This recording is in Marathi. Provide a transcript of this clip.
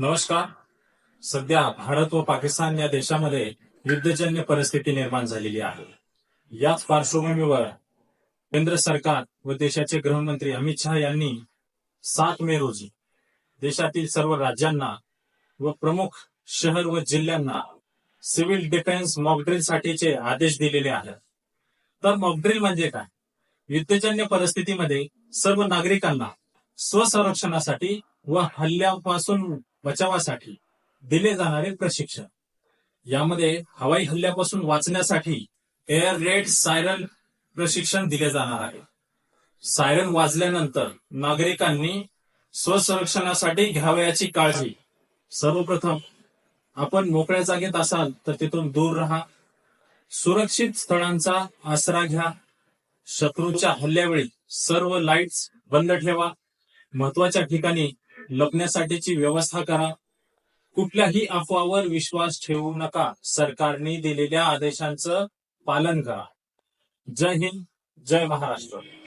नमस्कार. सध्या भारत व पाकिस्तान या देशामध्ये युद्धजन्य परिस्थिती निर्माण झालेली आहे. याच पार्श्वभूमीवर केंद्र सरकार व देशाचे गृहमंत्री अमित शहा यांनी सात मे रोजी देशातील सर्व राज्यांना व प्रमुख शहर व जिल्ह्यांना सिव्हिल डिफेन्स मॉकड्रिल साठीचे आदेश दिलेले आहेत. तर मॉकड्रिल म्हणजे काय? युद्धजन्य परिस्थितीमध्ये सर्व नागरिकांना स्वसंरक्षणासाठी व हल्ल्यापासून बचावासाठी दिले जाणारे प्रशिक्षण. यामध्ये हवाई हल्ल्यापासून वाचण्यासाठी एअर रेड सायरन प्रशिक्षण दिले जाणार आहे. सायरन वाजल्यानंतर नागरिकांनी स्वसंरक्षणासाठी घ्यावयाची काळजी. सर्वप्रथम आपण मोकळ्या जागेत असाल तर तिथून दूर राहा. सुरक्षित स्थळांचा आसरा घ्या. शत्रूच्या हल्ल्यावेळी सर्व लाईट्स बंद ठेवा. महत्त्वाच्या ठिकाणी लपण्यासाठीची व्यवस्था करा. कुठल्याही अफवावर विश्वास ठेवू नका. सरकारने दिलेल्या आदेशांचं पालन करा. जय हिंद जय महाराष्ट्र.